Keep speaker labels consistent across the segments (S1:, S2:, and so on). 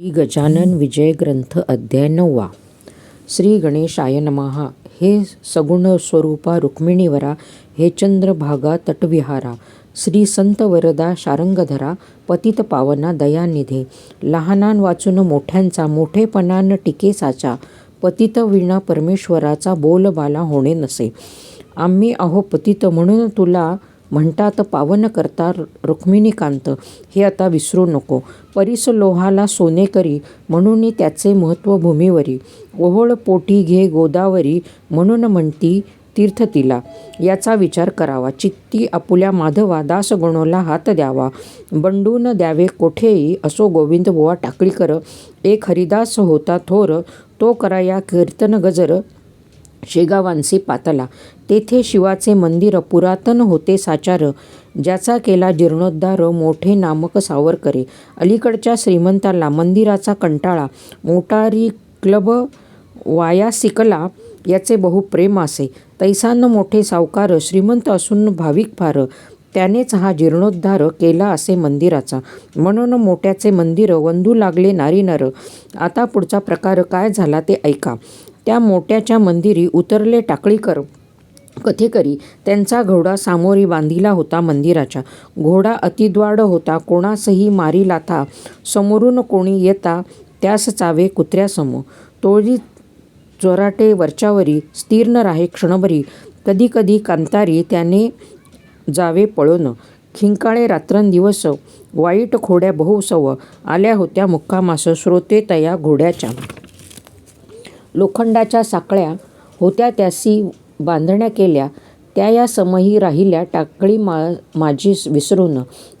S1: श्री गजानन विजय ग्रंथ अध्याय नववा. श्री गणेशाय नमहा हे सगुण स्वरूपा रुक्मिणीवरा हे चंद्रभागा तटविहारा श्री संत वरदा शारंगधरा पतित पावना दयानिधे लहानान वाचून मोठ्यांचा मोठेपणान टिके साचा पतित विणा परमेश्वराचा बोलबाला होणे नसे. आम्ही अहो पतित म्हणून तुला म्हणतात पावन करता रुक्मिणीकांत हे आता विसरू नको. परीस लोहाला सोने करी म्हणून त्याचे महत्त्व भूमीवरी. ओहोळ पोटी घे गोदावरी म्हणून म्हणती तीर्थ तिला. याचा विचार करावा. चित्ती आपुल्या माधवा दास गुणोला हात द्यावा. बंडून द्यावे कोठेही असो गोविंद बुवा टाकळीकर. एक हरिदास होता थोर तो करा या कीर्तन गजर. शेगावांसी पातला. तेथे शिवाचे मंदिर पुरातन होते साचार ज्याचा केला जीर्णोद्धार मोठे नामक सावरकरे. अलीकडच्या श्रीमंताला मंदिराचा कंटाळा मोटारी क्लब वाया सिकला याचे बहुप्रेम असे. तैसान मोठे सावकार श्रीमंत असून भाविक फार त्यानेच हा जीर्णोद्धार केला असे मंदिराचा. म्हणून मोठ्याचे मंदिर वंदू लागले नारी नर. आता पुढचा प्रकार काय झाला ते ऐका. त्या मोठ्याच्या मंदिरी उतरले टाकळीकर कथेकरी. त्यांचा घोडा सामोरी बांधिला होता मंदिराच्या. घोडा अतिद्वाड होता. कोणासही मारी लाथा समोरून कोणी येता त्यास चावे कुत्र्यासमोर. तोळी चोराटे वरच्यावरी स्तीर्ण राहे क्षणभरी. कधी कधी कांतारी त्याने जावे पळून. खिंकाळे रात्रंदिवस वाईट खोड्या बहुसव. आल्या होत्या मुक्कामास. श्रोते तया घोड्याच्या लोखंडाच्या साकळ्या होत्या त्यासी बांधण्या केल्या. त्या या समही राहिल्या टाकळी मा माझी विसरून.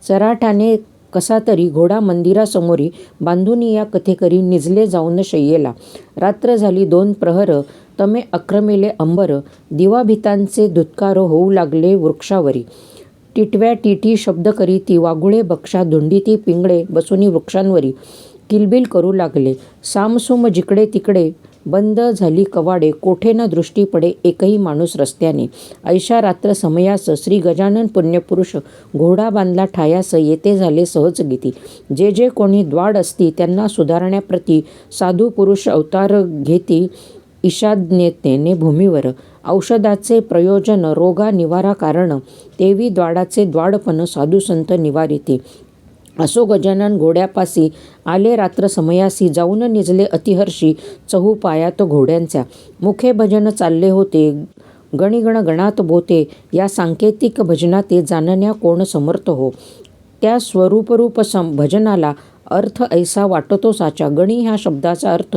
S1: चराठाने कसा तरी घोडा मंदिरासमोरी बांधून या कथेकरी निजले जाऊन शय्येला. रात्र झाली दोन प्रहर तमे अक्रमेले अंबर दिवाभितांचे धुतकार होऊ लागले वृक्षावरी. टिटव्या टिटी शब्द करी ती वाघुळे बक्षा धुंडीती पिंगळे बसुनी वृक्षांवरी किलबिल करू लागले. सामसूम जिकडे तिकडे बंद झाली कवाडे कोठे न दृष्टी पडे एकही माणूस रस्त्याने. ऐशा रात्र समयास श्री गजानन पुण्यपुरुष घोडा बांधला ठायास येते झाले सहजगीती. जे जे कोणी द्वाड असती त्यांना सुधारण्याप्रती साधू पुरुष अवतार घेती ईशाज्ञतेने भूमीवर. औषधाचे प्रयोजन रोगा निवारा कारण तेवी द्वाडाचे द्वाडपण साधुसंत निवारिते. असो गजानन घोड्यापासी आले रात्र समयासी जाऊन निजले अतिहर्षी चहू पायात घोड्यांच्या. मुखे भजन चालले होते. गणिगण गणात बोते. या सांकेतिक भजनाते जाणण्या कोण समर्थ हो? त्या स्वरूपरूप सम भजनाला अर्थ ऐसा वाटतो साचा. गणी ह्या शब्दाचा अर्थ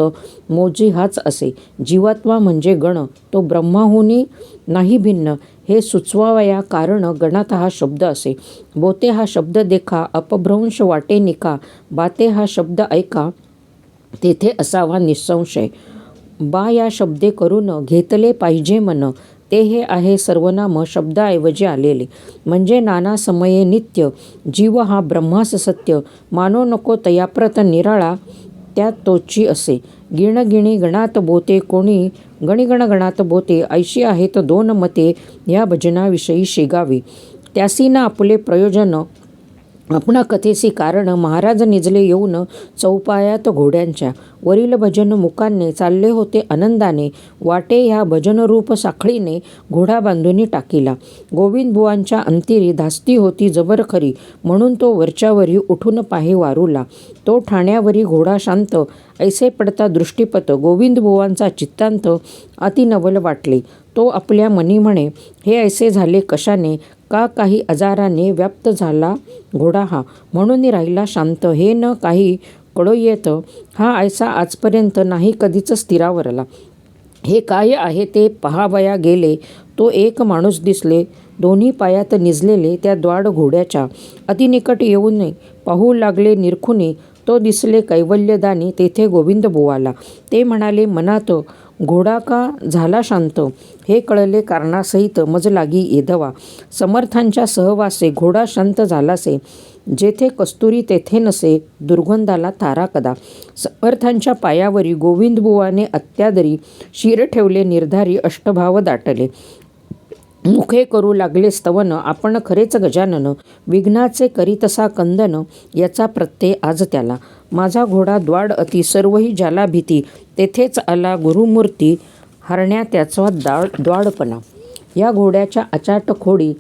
S1: मोजी हाच असे. जीवात्मा म्हणजे गण. तो ब्रह्माहुनी नाही भिन्न. हे सुचवावया कारण गणात हा शब्द असे. बोते हा शब्द देखा अपभ्रंश वाटे निका. बाते हा शब्द ऐका तेथे असावा निसंशय. बा या शब्दे करून घेतले पाहिजे मन. ते हे आहे सर्वनाम शब्दाऐवजी आलेले. म्हणजे नाना समये नित्य जीव हा ब्रह्मास सत्य. मानो नको तयाप्रत निराळा. त्या तोची असे. गिणगिणी गणात बोते कोणी? गणिगण गणात बोते. ऐशी आहेत दोन मते. या भजनाविषयी शेगावे. त्यासीना आपले प्रयोजन आपणा कथेसी कारण महाराज निजले येऊन चौपायात घोड्यांच्या वरील भजन मुकांनी चालले होते आनंदाने वाटे ह्या भजनरूप साखळीने घोडा बांधूनी टाकीला. गोविंदबुवांच्या अंतिरी धास्ती होती जबर खरी म्हणून तो वरच्यावरी उठून पाहे वारूला. तो ठाण्यावरी घोडा शांत ऐसे पडता दृष्टीपत गोविंदबुवांचा चित्तांत अतिनवल वाटले. तो आपल्या मनी म्हणे हे ऐसे झाले कशाने? का काही आजाराने व्याप्त झाला घोडा हा? म्हणून राहिला शांत. हे न काही कळो येत हा ऐसा आजपर्यंत नाही कधीच स्थिरावरला. हे काय आहे ते पहावया गेले. तो एक माणूस दिसले. दोन्ही पायात निजलेले त्या द्वाड घोड्याच्या. अतिनिकट येऊन पाहू लागले निरखुने. तो दिसले कैवल्यदानी. तेथे गोविंद बुवाला. ते म्हणाले मनात घोडा का झाला शांत? हे कळले कारणासहित मज लागी येधवा समर्थांच्या सहवासे घोडा शांत झालासे. जेथे कस्तुरी तेथे नसे. दुर्गंधाला तारा कदा? समर्थांच्या पायावरी गोविंदबुवाने अत्यादरी शिर ठेवले निर्धारी अष्टभाव दाटले. मुखे करू लागले स्तवन. आपण खरेच गजानन. विघ्नाचे करीतसा कंदन. याचा प्रत्यय आज त्याला. माझा घोडा द्वाड अति सर्वही ज्याला भीती तेथेच आला गुरुमूर्ती हरण्या त्याचा दाड द्वाडपणा. या घोड्याच्या अचाट खोडी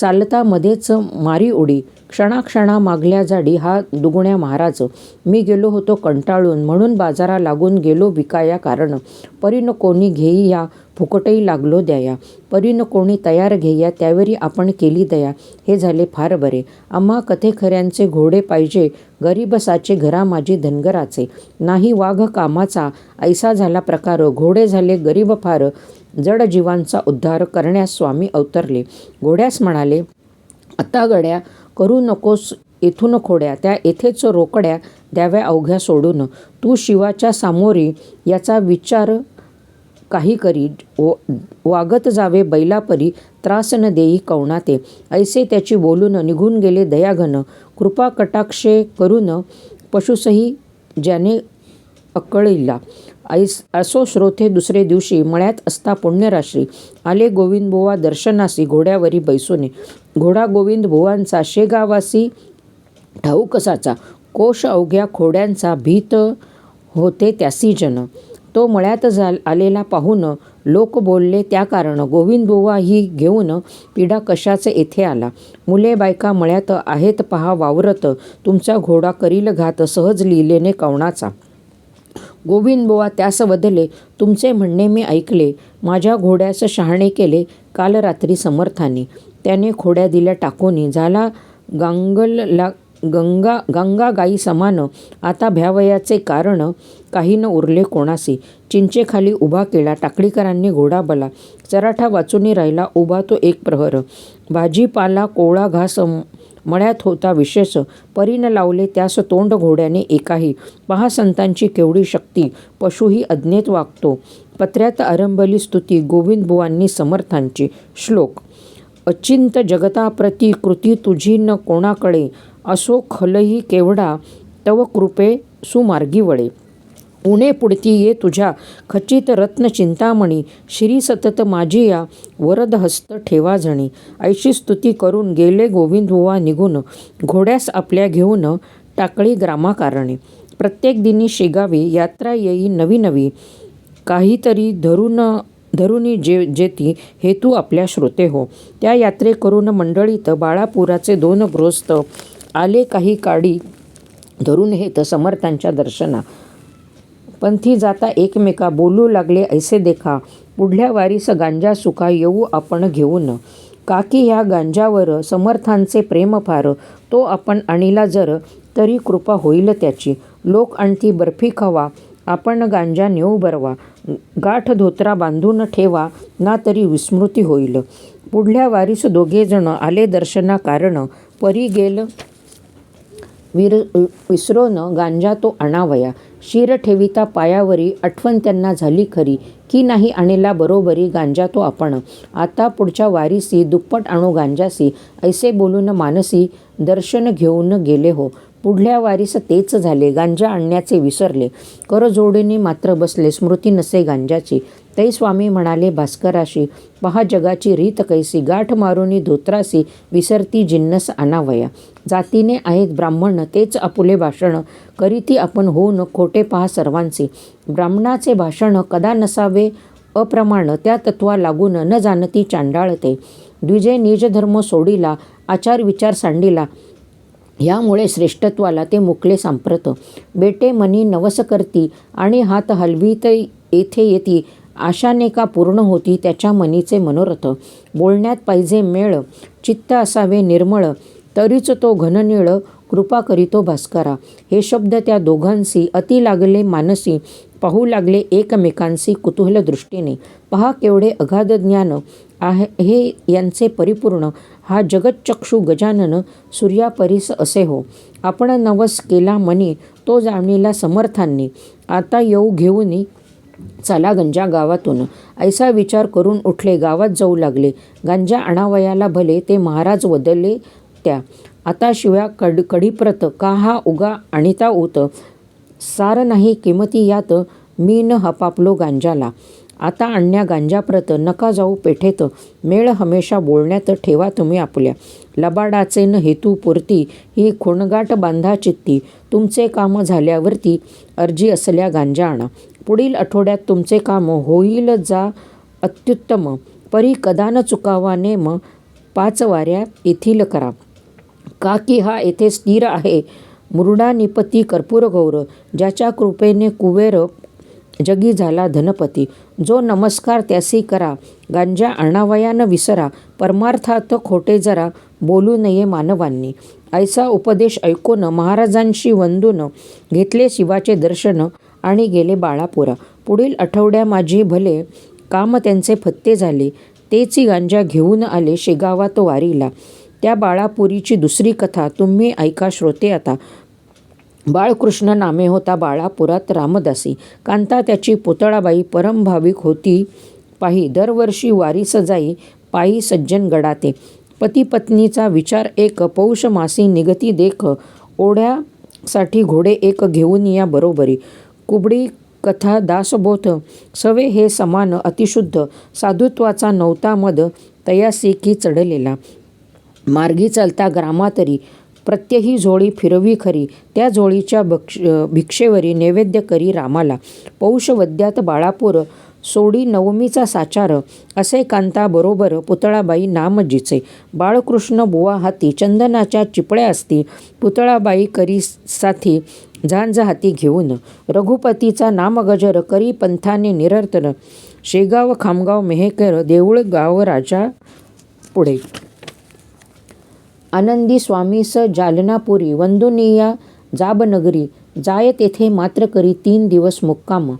S1: चालता मध्येच मारी उडी. क्षणाक्षणा मागल्या जाडी हा दुगुण्या महाराज. मी गेलो होतो कंटाळून. म्हणून बाजारा लागून गेलो विकाया कारण. परीन कोणी घेई या फुकटही लागलो द्याया. परीन कोणी तयार घेया त्यावेळी आपण केली दया. हे झाले फार बरे. आम्हा कथेखऱ्यांचे घोडे पाहिजे. गरीबसाचे घरा माझी धनगराचे. नाही वाघ कामाचा. ऐसा झाला प्रकार. घोडे झाले गरीब फार. जड जीवांचा उद्धार करण्यास स्वामी अवतरले. घोड्यास म्हणाले आता गड्या करू नकोस येथून खोड्या त्या येथेच रोकड्या द्याव्या अवघ्या सोडून. तू शिवाच्या सामोरी याचा विचार काही करी. व- वागत जावे बैलापरी त्रास न देई कवणाते ऐसे त्याची बोलून निघून गेले दयाघन. कृपा कटाक्षे करून पशुसही ज्याने अकळिला. ऐस असो श्रोते दुसरे दिवशी मळ्यात असता पुण्यराशी. आले गोविंदबुवा दर्शनासी घोड्यावरी बैसोने. घोडा गोविंद बुवांचा शेगावासी ठाऊकसाचा कोश अवघ्या खोड्यांचा भीत होते त्यासी जन. तो मळ्यात जा आलेला पाहून लोक बोलले त्या कारण गोविंदबुवा ही घेऊन पिढा कशाचे येथे आला? मुले बायका मळ्यात आहेत पहा वावरत. तुमचा घोडा करील घात सहज लिहिलेने कवणाचा. गोविंदबुवा त्यास वधले तुमचे म्हणणे मी ऐकले. माझ्या घोड्यास शहाणे केले काल रात्री समर्थाने. त्याने खोड्या दिल्या टाकोनी. झाला गांगलला गंगा गंगा गाई समान. आता भ्यावयाचे कारण काही न उरले कोणासी चिंचेखाली उभा केला टाकळीकरांनी घोडा बला. चराठा वाचूनी राहिला. उभा तो एक प्रहर. भाजीपाला कोळा घास मळ्यात होता विशेष. परीन लावले त्यास तोंड घोड्याने एकाही. पहा संतांची केवढी शक्ती पशुही अज्ञेत वागतो. पत्र्यात आरंभली स्तुती गोविंदबुवांनी समर्थांची. श्लोक अचिंत जगताप्रती कृती तुझी न कोणाकडे? असो खलही केवढा तव कृपे सुमार्गी वळे. उणे पुढती ये तुझ्या खचित रत्न चिंतामणी. श्री सतत माझी या वरद हस्त ठेवा जणी. ऐशी स्तुती करून गेले गोविंदबुवा निघून. घोड्यास आपल्या घेऊन टाकळी ग्रामाकारणे प्रत्येक दिनी शेगावी यात्रा येई नवी नवी. काहीतरी धरून धरुनी जे जेती हेतू आपल्या श्रोते हो. त्या यात्रे करून मंडळीत बाळापुराचे दोन गृहस्थ आले काही काडी धरून हेत समर्थांच्या दर्शना. पंथी जाता एकमेका बोलू लागले ऐसे देखा. पुढल्या वारीस गांजा सुका येऊ आपण घेऊन. काकी ह्या गांजावर समर्थांचे प्रेम फार. तो आपण आणीला जर तरी कृपा होईल त्याची. लोक आणती बर्फी खावा. आपण गांजा नेऊ बरवा. गाठ धोत्रा बांधून ठेवा ना तरी विस्मृती होईल. पुढल्या वारीस दोघेजण आले दर्शना कारण परी गेल विर विसरोन गांजा तो आणावया. शिर ठेविता पायावरी आठवण त्यांना झाली खरी. की नाही आणेला बरोबरी गांजा तो आपण. आता पुढच्या वारीसी दुप्पट आणू गांजासी. ऐसे बोलून मानसी दर्शन घेऊन गेले हो. पुढल्या वारीस तेच झाले. गांजा आणण्याचे विसरले. करजोडीने मात्र बसले. स्मृती नसे गांजाची. तै स्वामी म्हणाले भास्कराशी पहा जगाची रीत कैसी. गाठ मारुनी धोत्रासी. विसरती जिन्नस आणावया जातीने आहेत ब्राह्मण तेच आपुले भाषण करीती आपण होऊन खोटे पहा सर्वांचे. ब्राह्मणाचे भाषण कदा नसावे? अप्रमाण त्या तत्वा लागून न जाणती चांडाळते. द्विजय निजधर्म सोडिला आचार विचार सांडिला यामुळे श्रेष्ठत्वाला ते मुकले सांप्रत. बेटे मनी नवस करती आणि हात हलवीत येथे येती आशाने का पूर्ण होती त्याच्या मनीचे मनोरथ. बोलण्यात पाहिजे मेळ चित्त असावे निर्मळ तरीच तो घननीळ कृपा करीतो भास्करा. हे शब्द त्या दोघांशी अति लागले मानसी पाहू लागले एकमेकांशी कुतूहल दृष्टीने. पहा केवढे अगाध ज्ञान आहे हे यांचे परिपूर्ण. हा जगच्चक्षु गजानन सूर्यापरीस असे हो. आपण नवस केला मनी तो जाणीला समर्थांनी. आता येऊ घेऊन चला गंजा गावातून. ऐसा विचार करून उठले गावात जाऊ लागले. गांजा आणावयाला भले ते महाराज वदलले त्या आता शिव्या कड कढीप्रत का हा उगा आणिता उत सार नाही किमती यात मी न हपापलो गांजाला. आता आणण्या गांजाप्रत नका जाऊ पेठेत मेळ हमेशा बोलण्यात ठेवा तुम्ही आपल्या. लबाडाचे न हेतू पुरती ही खुणगाट बांधा चित्ती. तुमचे काम झाल्यावरती अर्जी असल्या गांजा आणा. पुढील आठवड्यात तुमचे काम होईल जा अत्युत्तम. परी कदान चुकावा नेम पाच वाऱ्या येथील करा. का की हा येथे स्थिर आहे. मुरडा निपती कर्पूर ज्याच्या कृपेने कुबेर जगी झाला धनपती. जो नमस्कार त्यासी करा. गांजा आणावया न विसरा. परमार्थात खोटे जरा बोलू नये मानवांनी. ऐसा उपदेश ऐकून महाराजांशी वंदून घेतले शिवाचे दर्शन आणि गेले बाळापुरा. पुढील आठवड्या माझी भले काम त्यांचे फत्ते झाले. तेची गांजा घेऊन आले शेगावात वारीला. त्या बाळापुरीची दुसरी कथा तुम्ही ऐका श्रोते आता. बाळकृष्ण नामे होता बाळापुरात रामदासी. कांता त्याची पुतळाबाई परमभाविक होती पाही. दरवर्षी वारीस जाई पायी सज्जन गडाते. पती पत्नीचा विचार एक पौष मासी निगती देख. ओढ्यासाठी घोडे एक घेऊन या बरोबरी. कुबडी कथा दासबोध. सवे हे समान अतिशुद्ध. साधुत्वाचा नवता मद. तयासी की चढलेला. मार्गी चालता ग्रामातरी प्रत्यही झोळी फिरवी खरी. त्या झोळीच्या भक्ष भिक्षेवरी नैवेद्य करी रामाला. पौष वद्यात बाळापूर सोडी नवमीचा साचार असे कांता बरोबर पुतळाबाई नामजीचे. बाळकृष्ण बुवा हाती चंदनाच्या चिपळ्या असती. पुतळाबाई करी साथी झांज हाती घेऊन. रघुपतीचा नामगजर करी पंथाने निरर्तन शेगाव खामगाव मेहेकर देऊळ गाव राजा पुढे. आनंदी स्वामीस जालनापुरी वंदुनिया जाबनगरी जाय तेथे मात्र करी तीन दिवस मुक्काम.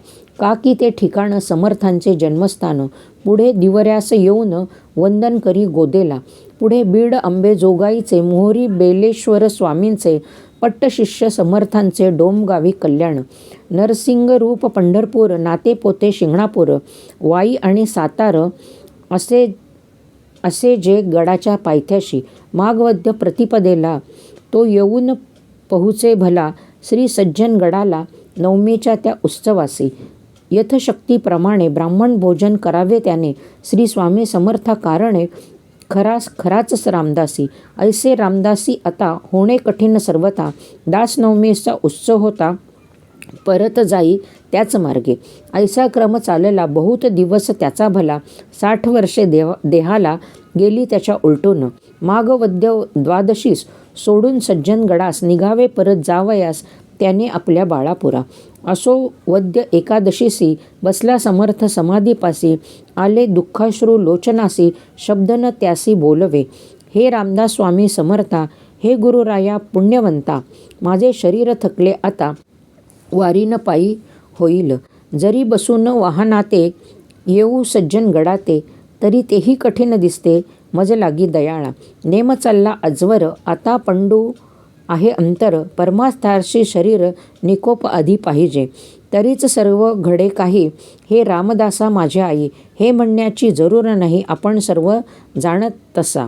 S1: का की ते ठिकाण समर्थांचे जन्मस्थान. पुढे दिवऱ्यास येऊन वंदन करी गोदेला. पुढे बीड अंबेजोगाईचे मोहरी बेलेश्वर स्वामींचे पट्टशिष्य समर्थांचे डोमगावी कल्याण. नरसिंग रूप पंढरपूर नातेपोते शिंगणापूर वाई आणि सातार असे असे जे गडाच्या पायथ्याशी मागवद्य प्रतिपदेला तो येऊन पहुचे भला श्री सज्जन गडाला नवमीच्या त्या उत्सवासी. यथशक्तीप्रमाणे ब्राह्मण भोजन करावे त्याने श्री स्वामी समर्था कारणे खरास खराच रामदासी. ऐसे रामदासी आता होणे कठीण सर्वथा. दासनवमीचा उत्सव होता परत जाई त्याच मार्गे. ऐसा क्रम चालला बहुत दिवस त्याचा भला. साठ वर्षे देव देहाला गेली त्याच्या उलटून. मागवद्य द्वादशीस सोडून सज्जनगडास निघावे परत जावयास त्याने आपल्या बाळापुरा. असो वद्य एकादशीसी बसला समर्थ समाधीपासी आले दुःखाश्रू लोचनासी शब्दन त्यासी बोलवे. हे रामदास स्वामी समर्था हे गुरुराया पुण्यवंता. माझे शरीर थकले आता. वारीन पायी होईल. जरी बसून वाहनाते येऊ सज्जन गडाते तरी तेही कठीण दिसते मज लागी दयाळा. नेम चालला अजवर आता पंडू आहे अंतर. परमास्थारशी शरीर निकोप आधी पाहिजे. तरीच सर्व घडे काही. हे रामदासा माझ्या आई. हे म्हणण्याची जरूर नाही आपण सर्व जाणत तसा.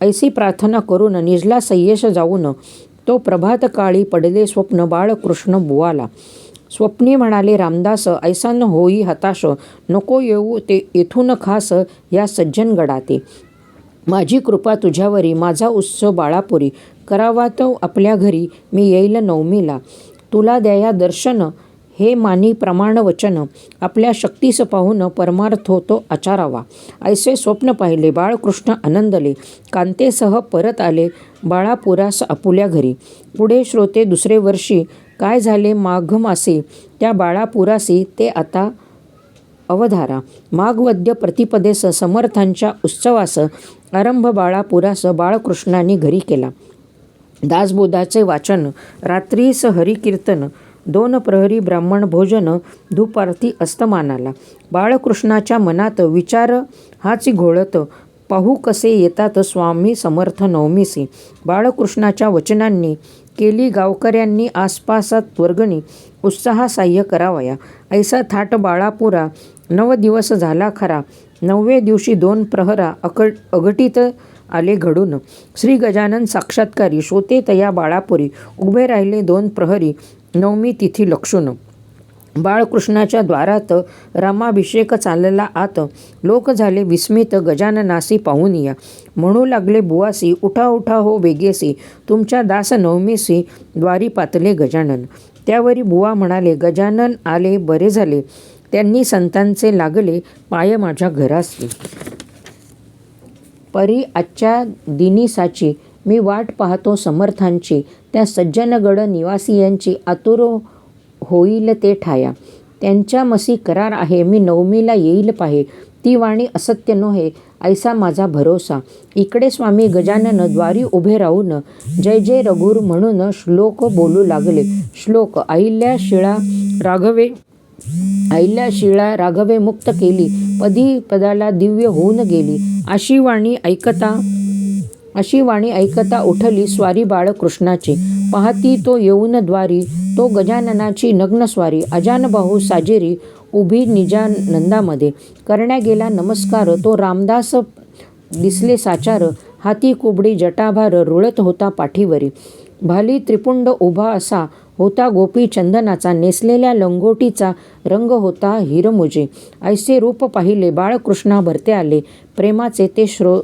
S1: ऐसी प्रार्थना करून निजला सय्यश जाऊन तो प्रभातकाळी पडले स्वप्न बाळकृष्ण बुवाला. स्वप्नी म्हणाले रामदास ऐसा न होई हताश नको येऊ ते येथून खास या सज्जन गडाते माझी कृपा तुझ्यावरी माझा उत्सव बाळापुरी. करावा तो आपल्या घरी मी येईल नवमीला. तुला द्या दर्शन हे मानी प्रमाण वचन. आपल्या शक्तीस पाहून परमार्थ होतो आचारावा. ऐसे स्वप्न पाहिले बाळकृष्ण आनंदले. कांतेसह परत आले बाळापुरास आपुल्या घरी. पुढे श्रोते दुसरे वर्षी काय झाले? माघ मासे त्या बाळापुरासी ते आता अवधारा. माघवद्य प्रतिपदेस समर्थांच्या उत्सवास आरंभ बाळापुरास बाळकृष्णांनी घरी केला. दासबोधाचे वाचन रात्रीस हरिकीर्तन दोन प्रहरी ब्राह्मण भोजन धूपारती अस्तमानाला. बाळकृष्णाच्या मनात विचार हाची घोळत पाहू कसे येतात स्वामी समर्थ नवमीसी. बाळकृष्णाच्या वचनांनी केली गावकऱ्यांनी आसपासात वर्गणी उत्साहा साह्य करावया. ऐसा थाट बाळापुरा नव दिवस झाला खरा. नववे दिवशी दोन प्रहरा अक अघटित आले घडून. श्री गजानन साक्षात्कारी श्रोते तया बाळापुरी उभे राहिले दोन प्रहरी नवमी तिथी लक्षून. बाळकृष्णाच्या द्वारात रामाभिषेक चालला आत लोक झाले विस्मित गजाननासी पाहून या. म्हणू लागले बुवासी उठा उठा हो वेगेसी तुमच्या दास नवमीसी द्वारी पातले गजानन. त्यावरी बुवा म्हणाले गजानन आले बरे झाले. त्यांनी संतांचे लागले पाय माझ्या घरासी. परी आजच्या दिनीसाची मी वाट पाहतो समर्थांची. त्या सज्जनगड निवासियांची आतुर होईल ते ठाया. त्यांच्या मसी करार आहे मी नवमीला येईल पाहे. ती वाणी असत्य नोहे ऐसा माझा भरोसा. इकडे स्वामी गजानन द्वारी उभे राहून जय जय रघुर म्हणून श्लोक बोलू लागले. श्लोक अहिल्या शिळा राघवे अहिल्या शिळा राघवे मुक्त केली. पदी पदाला दिव्य होऊन गेली. अशी वाणी ऐकता अशी वाणी ऐकता उठली स्वारी बाळकृष्णाची. पाहती तो येऊन द्वारी तो गजाननाची नग्न स्वारी अजानबाहू साजेरी उभी निजानंदामध्ये. करण्या गेला नमस्कार तो रामदास दिसले साचार हाती कुबडी जटाभार रुळत होता पाठीवरी. भाली त्रिपुंड उभा असा होता गोपी चंदनाचा नेसलेल्या लंगोटीचा रंग होता हिरमुजे. ऐसे रूप पाहिले बाळकृष्णा भरते आले प्रेमाचे ते श्रो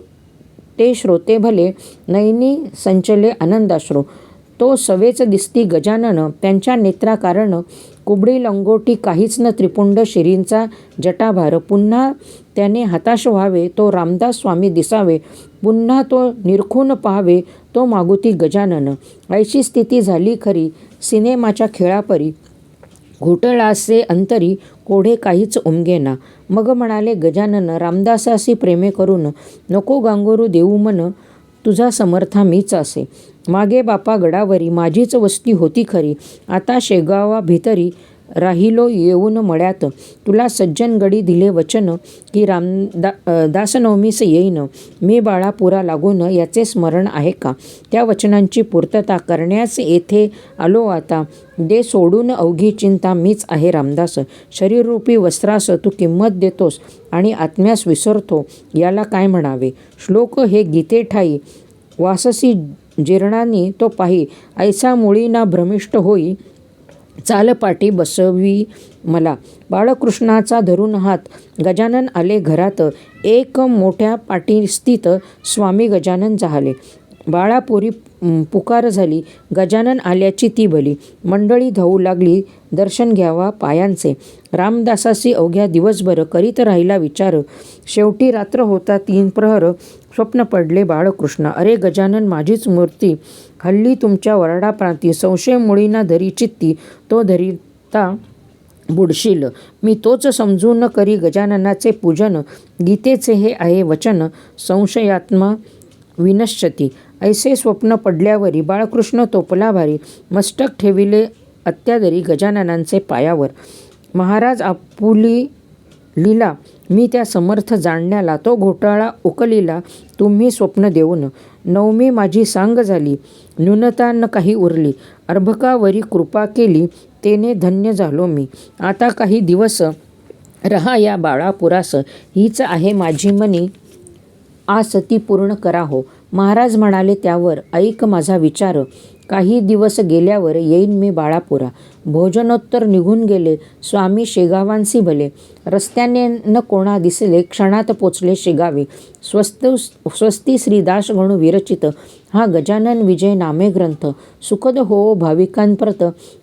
S1: ते श्रोते भले नैनी संचले आनंदाश्रू तो सवेच दिसती गजानन त्यांच्या नेत्राकारण कुबडी लंगोटी काहीच न त्रिपुंड शिरींचा जटाभार. पुन्हा त्याने हताश व्हावे तो रामदास स्वामी दिसावे. पुन्हा तो निरखून पाहावे तो मागुती गजानन. ऐशी स्थिती झाली खरी सिनेमाच्या खेळापरी. घोटळासे अंतरी कोढे काहीच उमगेना. मग म्हणाले गजानन रामदासासी प्रेमे करून नको गांगोरू देऊ मन तुझा समर्था मीच असे. मागे बापा गडावरी माझीच वस्ती होती खरी. आता शेगावा भितरी राहिलो येऊन मळ्यात. तुला सज्जनगडी दिले वचन की रामदा दासनवमीस येईन. मी बाळापुरा लागून याचे स्मरण आहे का? त्या वचनांची पूर्तता करण्यास येथे आलो आता. दे सोडून अवघी चिंता मीच आहे रामदास. शरीररूपी वस्त्रास तू किंमत देतोस आणि आत्म्यास विसरतो याला काय म्हणावे? श्लोक हे गीते ठाई. वाससी जीर्णानी तो पाही. ऐसा मुळीना भ्रमिष्ट होई. चालपाटी बसवी मला. बाळकृष्णाचा धरून हात. गजानन आले घरात. एक मोठ्या पाटीस्थित स्वामी गजानन झाले. बाळापुरी पुकार झाली. गजानन आल्याची ती बली. मंडळी धावू लागली. दर्शन घ्यावा पायांचे. रामदासासी अवघ्या दिवसभर करीत राहिला विचार. शेवटी रात्र होता तीन प्रहर. स्वप्न पडले बाळकृष्ण. अरे गजानन माझीच मूर्ती. हल्ली तुमच्या वरडाप्रांती. संशय मुळीना धरी चित्ती. तो धरिता बुडशील. मी तोच समजून करी गजाननाचे पूजन. गीतेचे हे आहे वचन. संशयात्मा विनश्यती. ऐसे स्वप्न पडल्यावरी बाळकृष्ण तोपलाभारी मस्तक ठेविले अत्यादरी गजाननांचे पायावर. महाराज आपुली लीला मी त्या समर्थ जाणण्याला तो घोटाळा उकलीला तुम्ही स्वप्न देऊन. नवमी माझी सांग झाली न्यूनता न काही उरली अर्भकावरी कृपा केली तेने धन्य झालो मी. आता काही दिवस रहा या बाळापुरास हीच आहे माझी मनी आस ती पूर्ण करा हो. महाराज म्हणाले त्यावर ऐक माझा विचार. काही दिवस गेल्यावर येईन मी बाळापुरा. भोजनोत्तर निघून गेले. स्वामी शेगावांसी भले. रस्त्याने न कोणा दिसले क्षणात पोचले शेगावे. स्वस्त स्वस्ती श्रीदास गणू विरचित. हा गजानन विजय नामे ग्रंथ. सुखद हो भाविकांप्रत.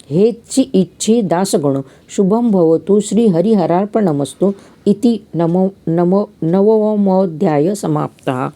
S1: हेची इच्छी दासगणू शुभम भवतु श्री हरिहरार्पणमस्तु. इति नमो नमो नवमोध्याय समाप्ता.